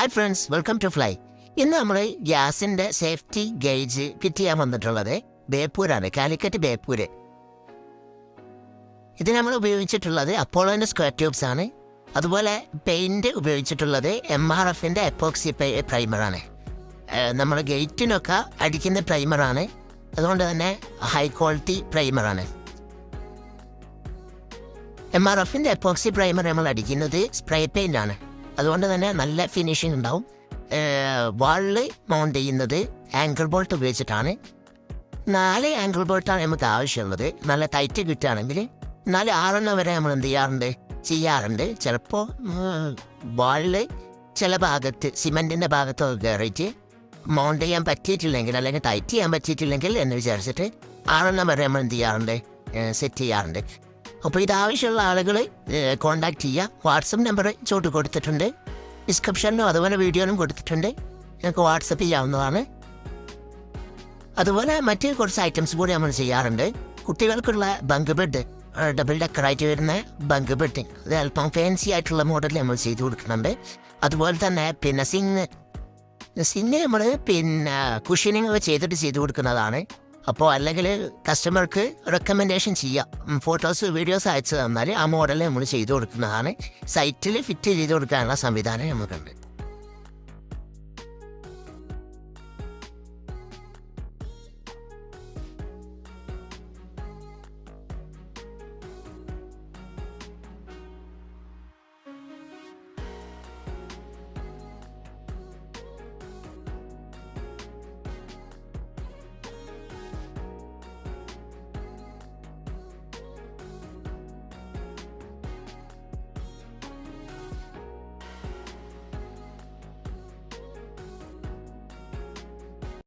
Hi friends welcome to fly ഇന്ന് നമ്മൾ ഗ്യാസിന്റെ സേഫ്റ്റി ഗേജ് ഫിറ്റ് ചെയ്യാൻ വന്നിട്ടുള്ളത് ബേപ്പൂരാണ് കാലിക്കറ്റ് ബേപ്പൂര്. ഇത് നമ്മൾ ഉപയോഗിച്ചിട്ടുള്ളത് അപ്പോളോന്റെ സ്ക്വയർ ട്യൂബ്സ് ആണ്. അതുപോലെ പെയിന്റ് ഉപയോഗിച്ചിട്ടുള്ളത് എം ആർ എഫിന്റെ എപ്പോക്സി പ്രൈമറാണ് നമ്മൾ ഗേറ്റിനൊക്കെ അടിക്കുന്ന പ്രൈമറാണ് അതുകൊണ്ട് തന്നെ ഹൈ ക്വാളിറ്റി പ്രൈമറാണ് എം ആർ എഫിന്റെ എപ്പോക്സി പ്രൈമർ നമ്മൾ അടിക്കുന്നത് സ്പ്രേ പെയിന്റ് ആണ്. അതുകൊണ്ട് തന്നെ നല്ല ഫിനിഷിംഗ് ഉണ്ടാവും. വാളിൽ മൗണ്ട് ചെയ്യുന്നത് ആങ്കിൾ ബോൾട്ട് ഉപയോഗിച്ചിട്ടാണ്. നാല് ആങ്കിൾ ബോൾട്ടാണ് നമുക്ക് ആവശ്യമുള്ളത്. നല്ല ടൈറ്റ് കിട്ടുകയാണെങ്കിൽ നാല് ആറെണ്ണം വരെ നമ്മൾ എന്ത് ചെയ്യാറുണ്ട്? ചെയ്യാറുണ്ട്. ചിലപ്പോൾ വാളിൽ ചില ഭാഗത്ത് സിമെന്റിന്റെ ഭാഗത്തൊക്കെ കയറിയിട്ട് മൗണ്ട് ചെയ്യാൻ പറ്റിയിട്ടില്ലെങ്കിൽ അല്ലെങ്കിൽ ടൈറ്റ് ചെയ്യാൻ പറ്റിയിട്ടില്ലെങ്കിൽ എന്ന് വിചാരിച്ചിട്ട് ആറെണ്ണം വരെ നമ്മൾ എന്ത് ചെയ്യാറുണ്ട്? സെറ്റ് ചെയ്യാറുണ്ട്. അപ്പോൾ ഇതാവശ്യമുള്ള ആളുകൾ കോണ്ടാക്ട് ചെയ്യുക. വാട്സപ്പ് നമ്പർ ചോട്ട് കൊടുത്തിട്ടുണ്ട്. ഡിസ്ക്രിപ്ഷനിലും അതുപോലെ വീഡിയോയിലും കൊടുത്തിട്ടുണ്ട്. ഞങ്ങൾക്ക് വാട്സപ്പ് ചെയ്യാവുന്നതാണ്. അതുപോലെ മറ്റ് കുറച്ച് ഐറ്റംസ് കൂടി നമ്മൾ ചെയ്യാറുണ്ട്. കുട്ടികൾക്കുള്ള ബങ്ക് ബെഡ് ഡബിൾ ഡെക്കറായിട്ട് വരുന്ന ബങ്ക് ബെഡ് അത് അല്പം ഫാൻസി ആയിട്ടുള്ള മോഡൽ നമ്മൾ ചെയ്തു കൊടുക്കുന്നുണ്ട്. അതുപോലെ തന്നെ പിന്നെ സിങ് സിങ് നമ്മൾ പിന്നെ ഒക്കെ ചെയ്തിട്ട് ചെയ്തു കൊടുക്കുന്നതാണ്. അപ്പോൾ അല്ലെങ്കിൽ കസ്റ്റമർക്ക് റെക്കമെൻഡേഷൻ ചെയ്യാം. ഫോട്ടോസ് വീഡിയോസ് അയച്ചു തന്നാൽ ആ മോഡൽ നമ്മൾ ചെയ്തു കൊടുക്കുന്നതാണ്. സൈറ്റിൽ ഫിറ്റ് ചെയ്ത് കൊടുക്കാനുള്ള സംവിധാനം നമുക്കുണ്ട്.